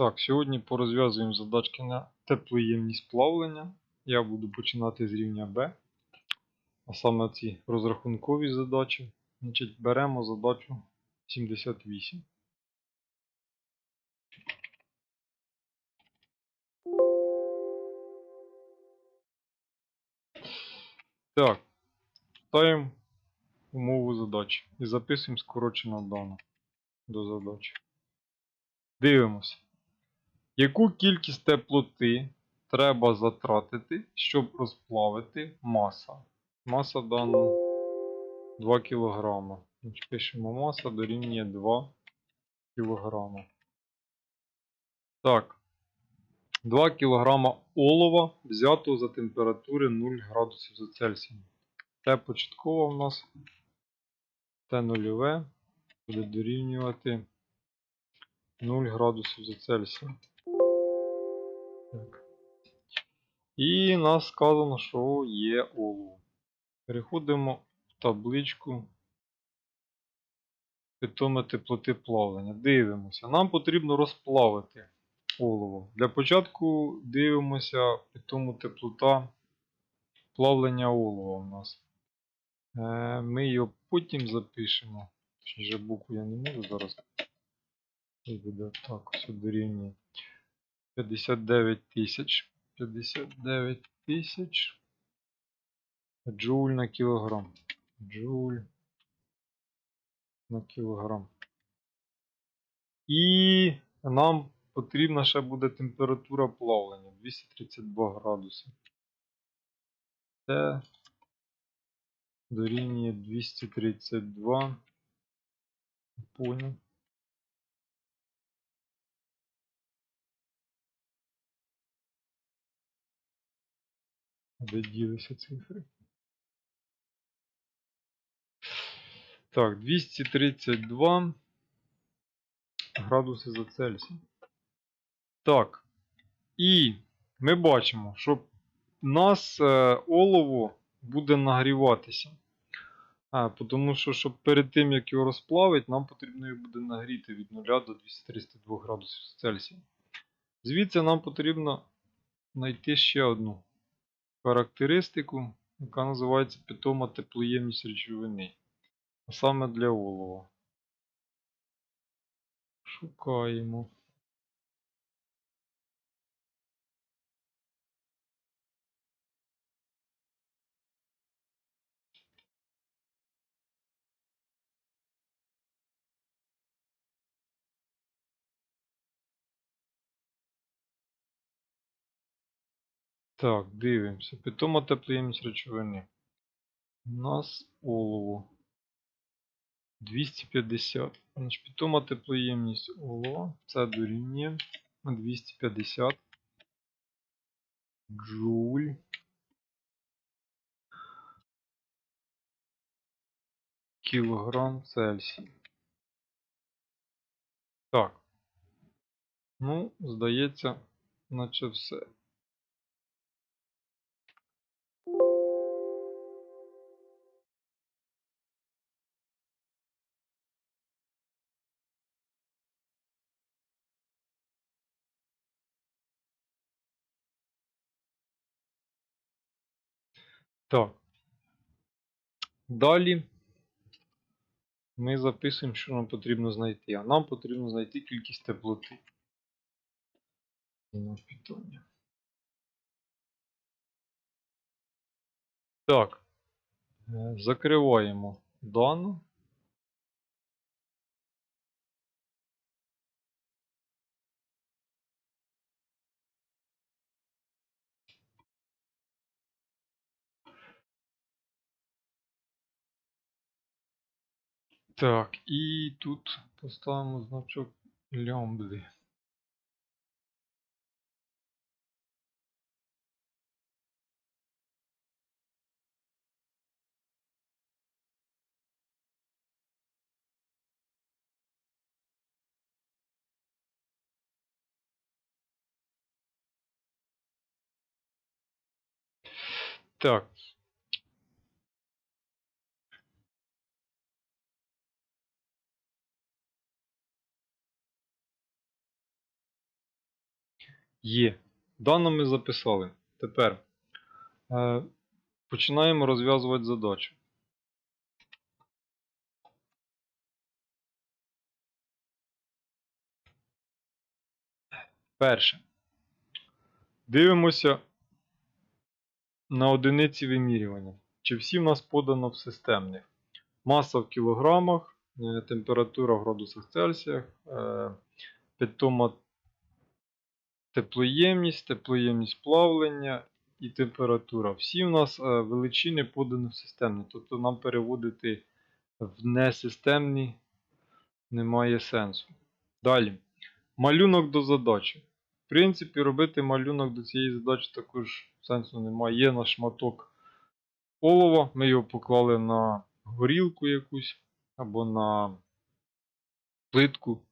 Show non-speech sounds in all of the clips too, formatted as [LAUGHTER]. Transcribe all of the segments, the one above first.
Так, сьогодні порозв'язуємо задачки на теплоємність плавлення. Я буду починати з рівня Б. А саме ці розрахункові задачі. Значить, беремо задачу 78. Так, ставимо умову задачі і записуємо скорочено дану до задачі. Дивимося. Яку кількість теплоти треба затратити, щоб розплавити маса? Маса дану 2 кг. Пишемо маса дорівнює 2 кг. Так. 2 кг олова взято за температури 0 градусів за Цельсієм. Те початково в нас Т нульове буде дорівнювати 0 градусів за Цельсієм. Так. І нас сказано, що є олово. Переходимо в табличку питоме теплоти плавлення. Дивимося. Нам потрібно розплавити олово. Для початку дивимося питому теплота плавлення олова у нас. Е, Ми його потім запишемо. Точніше букву я не можу зараз. Так, ось дорівнює 59 тисяч. 59 тисяч джоуль на кілограм. Джоуль на кілограм. І нам потрібна ще буде температура плавлення 232 градуси. Це дорівнює 232. Понял. Де ділися цифри? Так, 232 градуси за Цельсієм. Так. І ми бачимо, що в нас е, олово буде нагріватися. А, тому що, щоб перед тим, як його розплавити, нам потрібно його буде нагріти від 0 до 232 градусів Цельсія. Звідси нам потрібно знайти ще одну характеристику, яка називається питома теплоємність речовини. А саме для олова. Шукаємо. Так, дивимося. Питома теплоємність речовини. У нас олово 250. Значить, питома теплоємність олова це дорівнює 250 джуль кілограм Цельсій. Так. Ну, здається, наче все. Так. Далі ми записуємо, що нам потрібно знайти. А нам потрібно знайти кількість теплоти. Так. Е, Закриваємо дану. Так, і тут поставимо значок лямбди. Так. Є. Дано ми записали. Тепер е, починаємо розв'язувати задачу. Перше. Дивимося на одиниці вимірювання. Чи всі в нас подано в системних? Маса в кілограмах, е, температура в градусах Цельсія, е, питома теплоємність, теплоємність плавлення і температура. Всі в нас е, величини подані в системні. Тобто нам переводити в несистемні немає сенсу. Далі. Малюнок до задачі. В принципі, робити малюнок до цієї задачі також сенсу немає. Є наш шматок олова, ми його поклали на горілку якусь або на плитку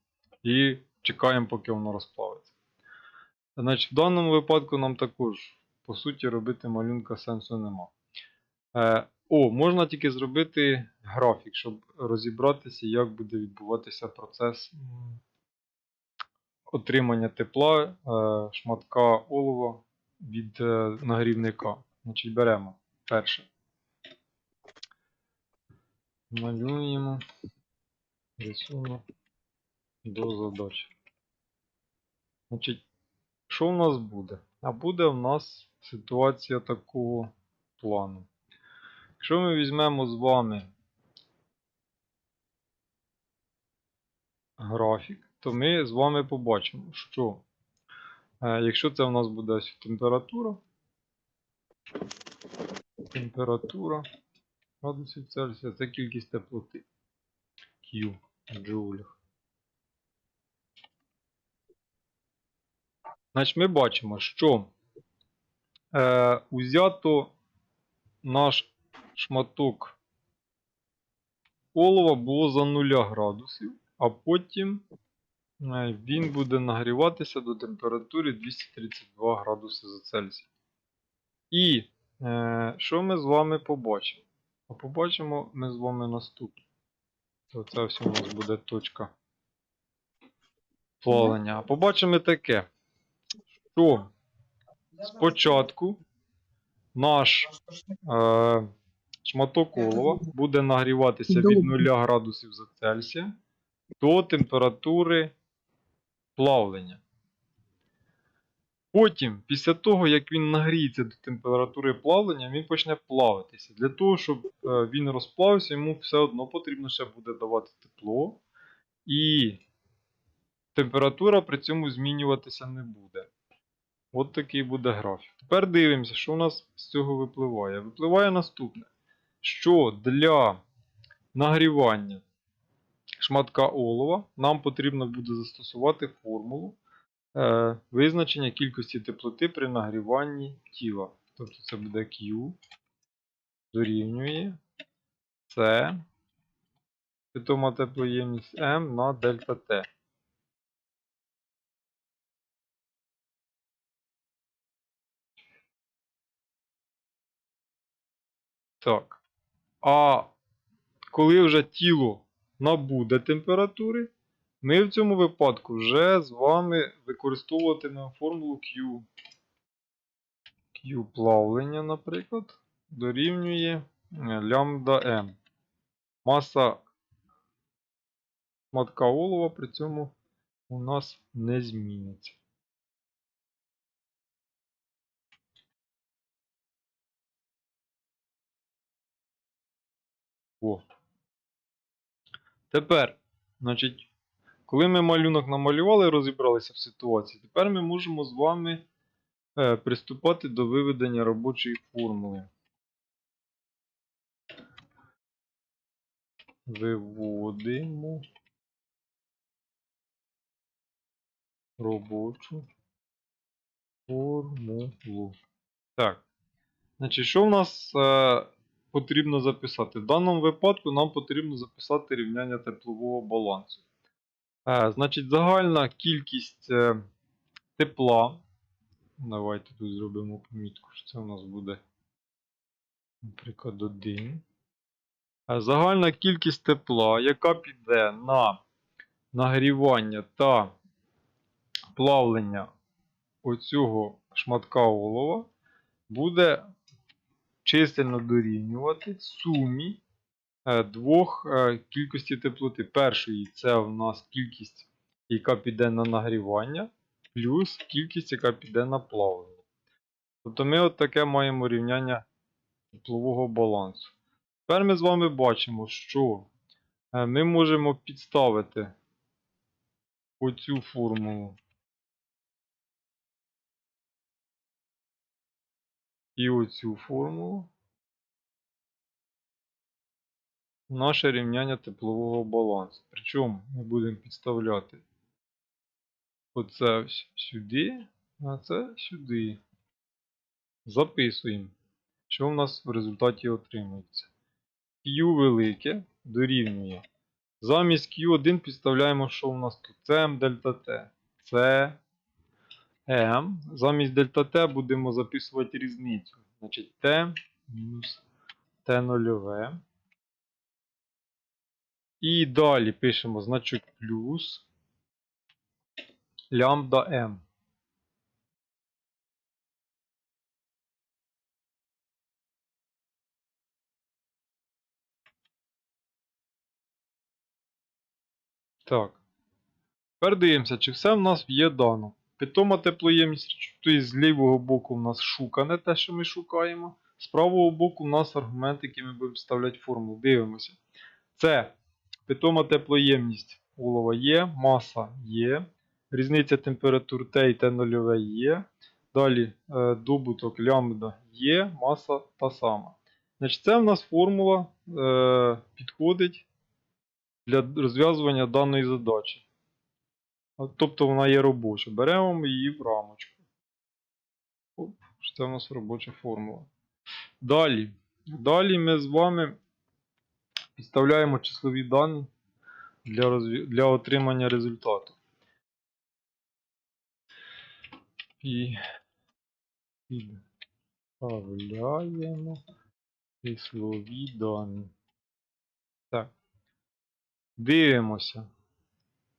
і чекаємо, поки воно розплавиться. Значить, в даному випадку нам також, по суті, робити малюнка сенсу нема. Е, о, можна тільки зробити графік, щоб розібратися, як буде відбуватися процес отримання тепла е, шматка олова від е, нагрівника. Значить, беремо перше. Малюємо рисунок до задачі. Значить, що в нас буде? А буде в нас ситуація такого плану. Якщо ми візьмемо з вами графік, то ми з вами побачимо, що е, якщо це в нас буде ось температура, температура градусів Цельсія, це кількість теплоти Q в джоулях. Значить, ми бачимо, що е, узято наш шматок олова було за 0 градусів, а потім е, він буде нагріватися до температури 232 градуси за Цельсія. І е, що ми з вами побачимо? А побачимо ми з вами наступне. Оце все у нас буде точка плавлення. А побачимо таке, що спочатку наш е, шматок олова буде нагріватися від 0 градусів за Цельсія до температури плавлення. Потім, після того, як він нагріється до температури плавлення, він почне плавитися. Для того, щоб е, він розплавився, йому все одно потрібно ще буде давати тепло. І температура при цьому змінюватися не буде. От такий буде графік. Тепер дивимося, що у нас з цього випливає. Випливає наступне, що для нагрівання шматка олова нам потрібно буде застосувати формулу е, визначення кількості теплоти при нагріванні тіла. Тобто це буде Q дорівнює C, питома теплоємність M на дельта T. Так. А коли вже тіло набуде температури, ми в цьому випадку вже з вами використовуватимемо формулу Q. Q плавлення, наприклад, дорівнює е, лямбда m. Маса матка олова при цьому у нас не зміниться. О. Тепер, значить, коли ми малюнок намалювали, і розібралися в ситуації, тепер ми можемо з вами е, приступати до виведення робочої формули. Виводимо робочу формулу. Так. Значить, що в нас е, потрібно записати? В даному випадку нам потрібно записати рівняння теплового балансу. Е, значить, загальна кількість е, тепла. Давайте тут зробимо помітку, що це у нас буде, наприклад, 1. Е, Загальна кількість тепла, яка піде на нагрівання та плавлення оцього шматка олова буде численно дорівнювати сумі е, двох е, кількості теплоти. Першої це у нас кількість, яка піде на нагрівання, плюс кількість, яка піде на плавлення. Тобто ми от таке маємо рівняння теплового балансу. Тепер ми з вами бачимо, що е, ми можемо підставити оцю формулу і оцю формулу наше рівняння теплового балансу. Причому ми будемо підставляти оце сюди, а це сюди. Записуємо, що в нас в результаті отримується. Q велике дорівнює. Замість Q1 підставляємо, що у нас тут CM дельта T. Це M. Замість дельта T будемо записувати різницю. Значить T мінус T нульове. І далі пишемо значок плюс лямбда m. Так. Тепер дивимося, чи все в нас є дано. Питома теплоємність, тобто з лівого боку в нас шукане те, що ми шукаємо. З правого боку в нас аргумент, який ми будемо вставляти формулу. Дивимося. Це питома теплоємність олова є, маса є. Різниця температур Т і Т0 є. Далі е, добуток лямбда є, маса та сама. Значить, Це в нас формула е, підходить для розв'язування даної задачі. Тобто вона є робоча. Беремо її в рамочку. Оп, Це у нас робоча формула. Далі. Далі ми з вами підставляємо числові дані для, розв'я- для отримання результату. І підставляємо числові дані. Так. Дивимося.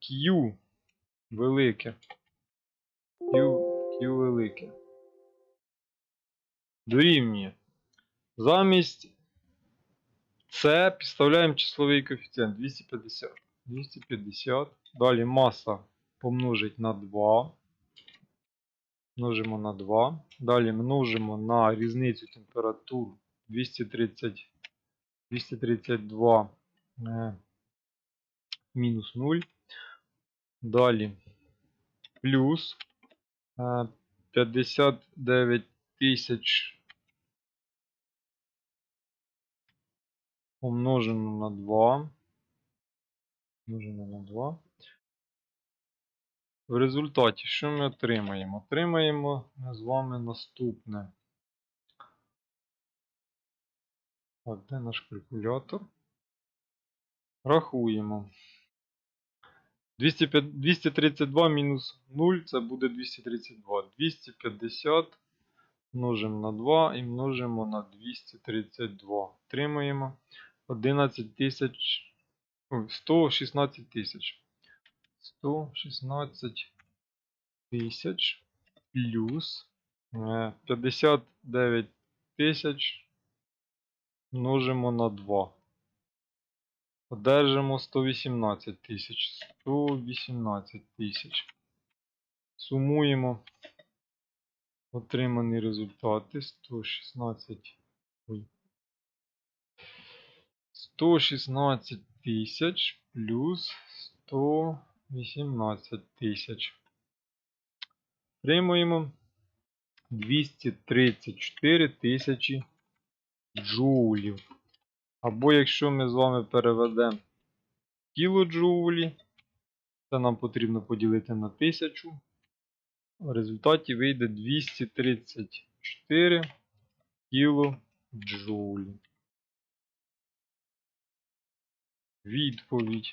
Q велике. Q, Q велике. Дорівнює. Замість С підставляємо числовий коефіцієнт 250. 250. Далі маса помножить на 2. Множимо на 2. Далі множимо на різницю температур 230, 232 е, мінус 0. Далі плюс е, 59 тисяч помножено на 2. Множено на 2. В результаті, що ми отримаємо? Отримаємо з вами наступне. Так, де наш калькулятор? Рахуємо. 205 232 мінус 0 це буде 232. 250 множимо на 2 і множимо на 232. Отримаємо 11 тисяч. 116 тисяч. 116 тисяч плюс е, 59 тисяч множимо на 2. Одержимо 118 тисяч. 118 тисяч. Сумуємо отримані результати. 116. Ой. 116 тисяч плюс 118 тисяч. Отримуємо 234 тисячі джоулів. Або якщо ми з вами переведемо кілоджоулі, це нам потрібно поділити на 1000. В результаті вийде 234 кілоджоулі. Відповідь.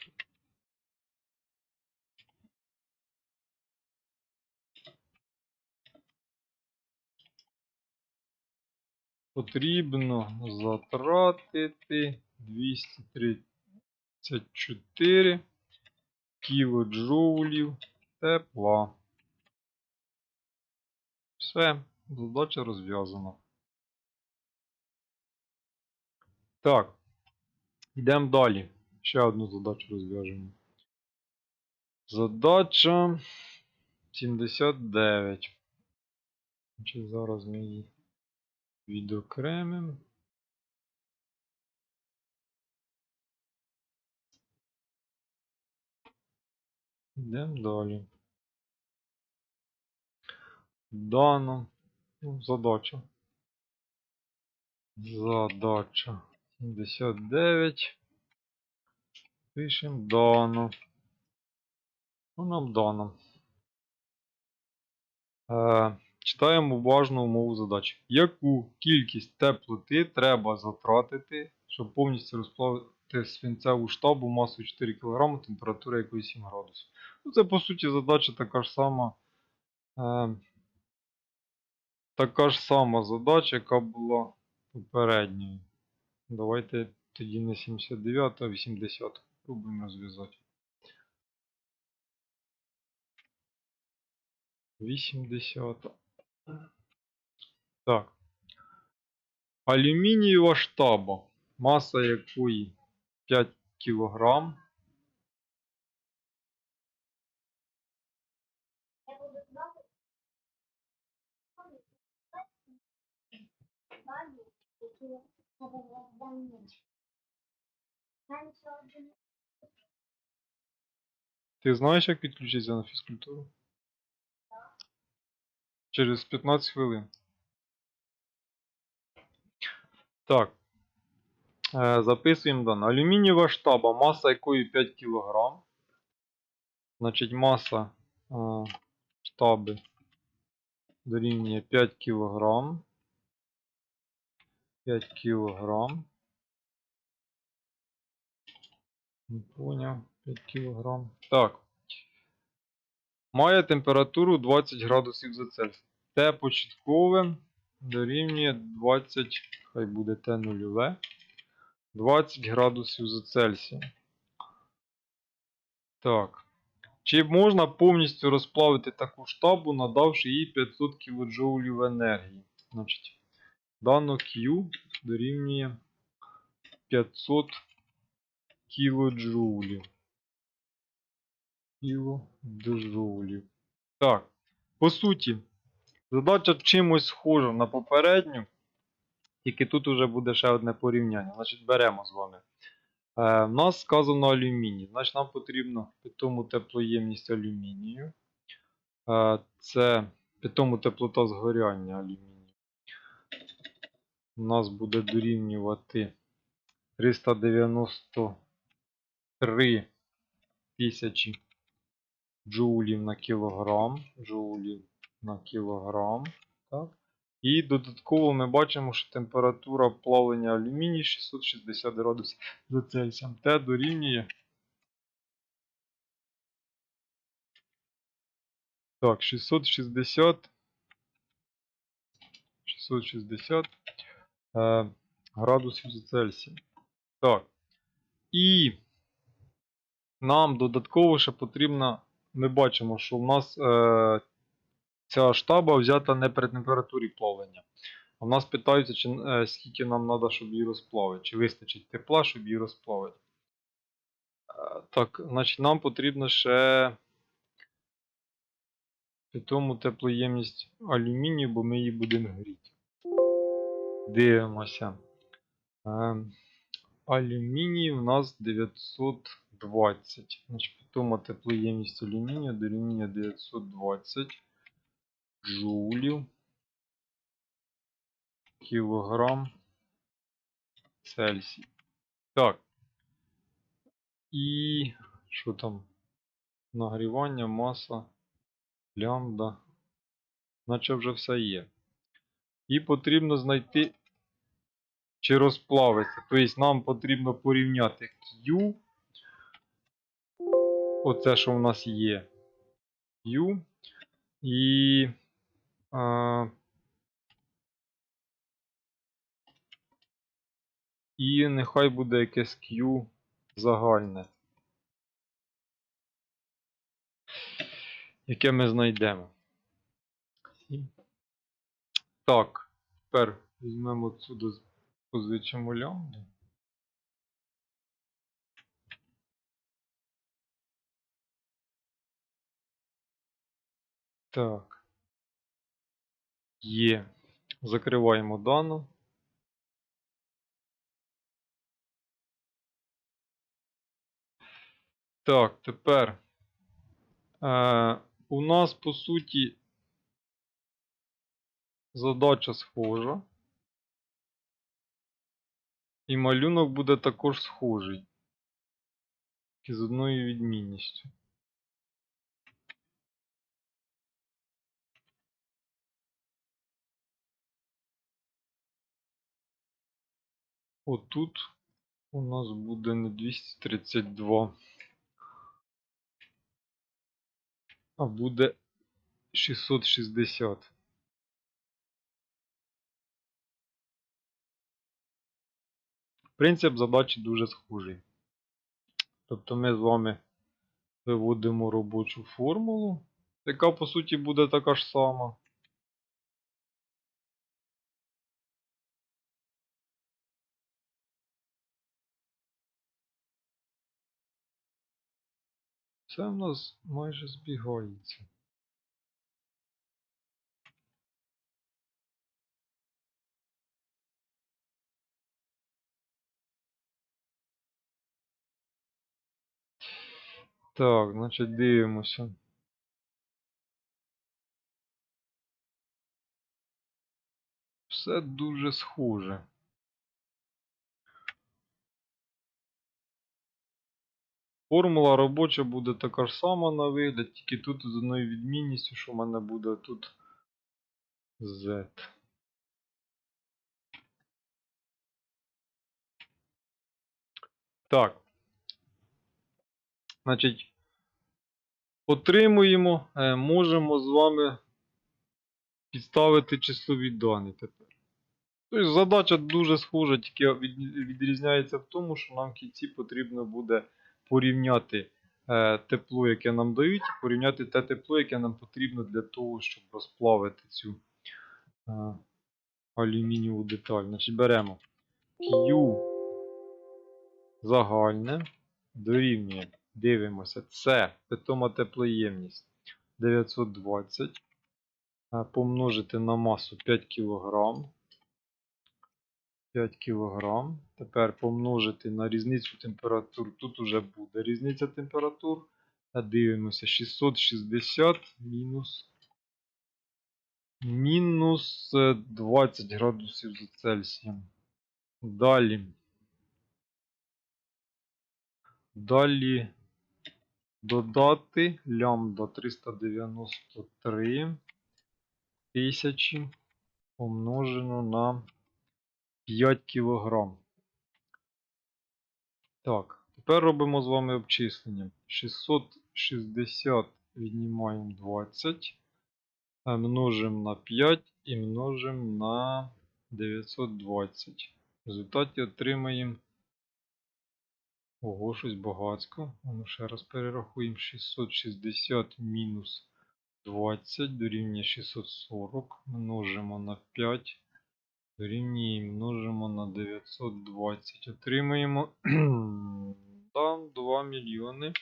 Потрібно затратити 234 кілоджоулів тепла. Все, задача розв'язана. Так. Йдемо далі. Ще одну задачу розв'яжемо. Задача 79. Значить, зараз ми її відокремимо. Йдемо далі. Дано. Ну, задача. Задача 79. Пишемо дано. Ну, нам дано. Е, читаємо уважно умову задачі. Яку кількість теплоти треба затратити, щоб повністю розплавити свинцеву штабу масою 4 кг, температура якої 7 градусів? Ну, це по суті задача така ж сама. Е, така ж сама задача, яка була попередньою. Давайте тоді не 79, а 80. Пробуємо розв'язати. 80. Так. Алюмінієва штаба, маса якої 5 кг. Ти знаєш, як підключитися на фізкультуру? Через 15 хвилин. Так. Е, записуємо дане. Алюмінієва штаба, маса якої 5 кг. Значить, маса е, штаби дорівнює 5 кг. 5 кг. Не поняв. 5 кг. Так. Має температуру 20 градусів за Цельсій. Т початкове дорівнює 20, хай буде Т нульове. 20 градусів за Цельсія. Так. Чи можна повністю розплавити таку штабу, надавши їй 500 кДж енергії? Значить, дано Q дорівнює 500 кДж. Кілоджоулів. Так, по суті, задача чимось схожа на попередню, тільки тут вже буде ще одне порівняння. Значить, беремо з вами. Е, в нас сказано алюміній. Значить, нам потрібно питому теплоємність алюмінію. Е, це питому теплота згоряння алюмінію. У нас буде дорівнювати 393 тисячі джоулів на кілограм. Джоулів на кілограм. Так. І додатково ми бачимо, що температура плавлення алюмінію 660 градусів за Цельсієм. Т дорівнює. Так, 660. 660 е, градусів за Цельсієм. Так. І нам додатково ще потрібно. Ми бачимо, що в нас е, ця штаба взята не при температурі плавлення. А в нас питаються, чи, е, скільки нам треба, щоб її розплавити. Чи вистачить тепла, щоб її розплавити. Е, так, значить, нам потрібно ще питому теплоємність алюмінію, бо ми її будемо гріти. Дивимося. Е, алюміній у нас 920. Значить, питома теплоємність алюмінію дорівнює 920 джулів кілограм Цельсій. Так. І що там? Нагрівання, маса, лямбда. Наче вже все є. І потрібно знайти, чи розплавиться. Тобто нам потрібно порівняти Q. Оце, що в нас є. Q. І. А, і нехай буде якесь Q загальне. Яке ми знайдемо. Так, тепер візьмемо отсюди, позичимо лямбду. Так. Є. Закриваємо дану. Так, тепер е, у нас по суті задача схожа. І малюнок буде також схожий. З одною відмінністю. Отут у нас буде не 232, а буде 660. Принцип задачі дуже схожий. Тобто ми з вами виводимо робочу формулу, яка по суті буде така ж сама. Це в нас майже збігається. Так, значить дивимося. Все дуже схоже. Формула робоча буде така ж сама на вигляд, тільки тут з одною відмінністю, що в мене буде тут Z. Так. Значить, отримуємо, е, можемо з вами підставити числові дані тепер. Тобто задача дуже схожа, тільки відрізняється в тому, що нам в кінці потрібно буде порівняти е, тепло, яке нам дають, і порівняти те тепло, яке нам потрібно для того, щоб розплавити цю е, алюмінієву деталь. Значить, беремо Q загальне дорівнює, дивимося, це питома теплоємність 920 е, помножити на масу 5 кг. 5 кг. Тепер помножити на різницю температур. Тут уже буде різниця температур. Дивимося 660 мінус мінус е, 20 градусів за Цельсієм. Далі. Далі додати лямбда 393 тисячі помножено на 5 кг. Так, тепер робимо з вами обчислення. 660 віднімаємо 20, е, множимо на 5 і множимо на 920. В результаті отримаємо. Ого, щось багацько. Ну ще раз перерахуємо. 660 мінус 20 дорівнює 640. Множимо на 5. Дорівнює множимо на 920. Отримаємо [CLEARS THROAT] там 2 мільйони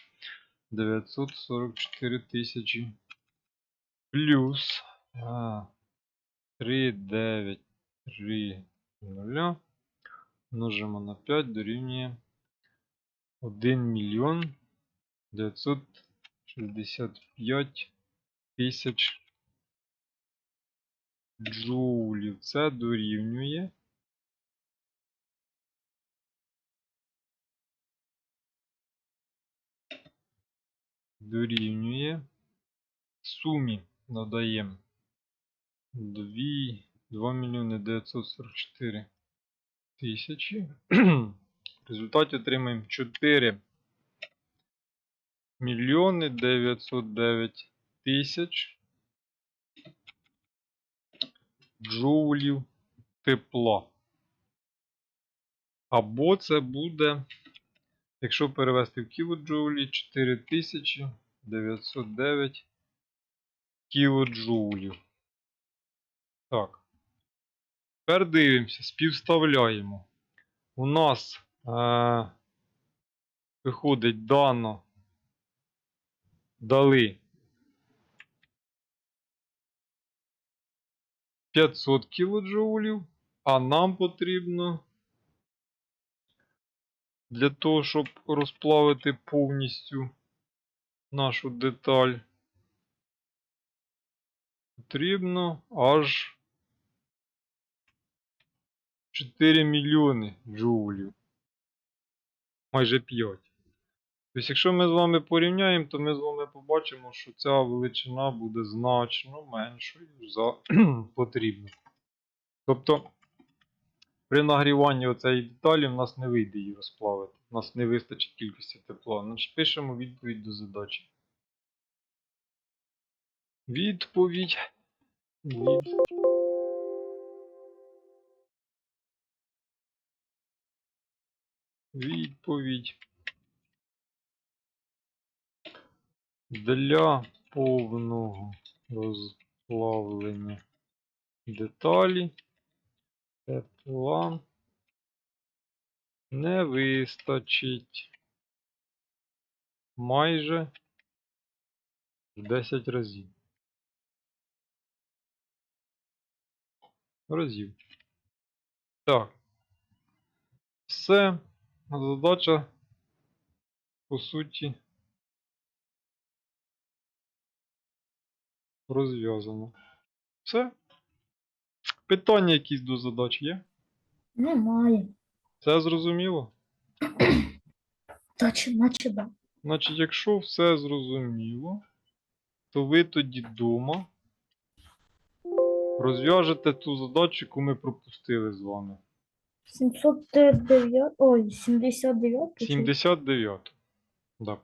944 тисячі. Плюс а, 3930 множимо на 5 дорівнює 1 мільйон 965 тисяч джоулів. Це дорівнює. Дорівнює. Сумі додаємо 2, 2 мільйони 944 тисячі. В результаті отримаємо 4 мільйони 909 тисяч джоулів тепла. Або це буде, якщо перевести в кілоджоулі, 4909 кілоджоулів. Так, Тепер дивимося, співставляємо. У нас е, виходить дано дали 500 кілоджоулів, а нам потрібно для того, щоб розплавити повністю нашу деталь, потрібно аж 4 мільйони джоулів. Майже 5. Тобто, якщо ми з вами порівняємо, то ми з вами побачимо, що ця величина буде значно меншою за [CLEARS THROAT] потрібну. Тобто, при нагріванні оцеї деталі в нас не вийде її розплавити. У нас не вистачить кількості тепла. Значить, пишемо відповідь до задачі. Відповідь. Від... Відповідь. Для повного розплавлення деталі тепла не вистачить майже в 10 разів. Разів. Так. Все. Задача, по суті, розв'язано. Все. Питання якісь до задач є? Немає. Все зрозуміло? Точно, наче да. Значить, якщо все зрозуміло, то ви тоді дома розв'яжете ту задачу, яку ми пропустили з вами. 709. Ой, 79. 79. Так.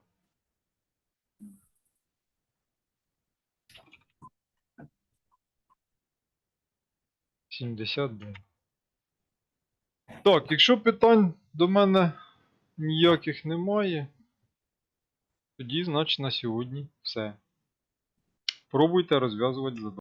72. Так, якщо питань до мене ніяких немає, тоді, значить, на сьогодні все. Пробуйте розв'язувати задачі.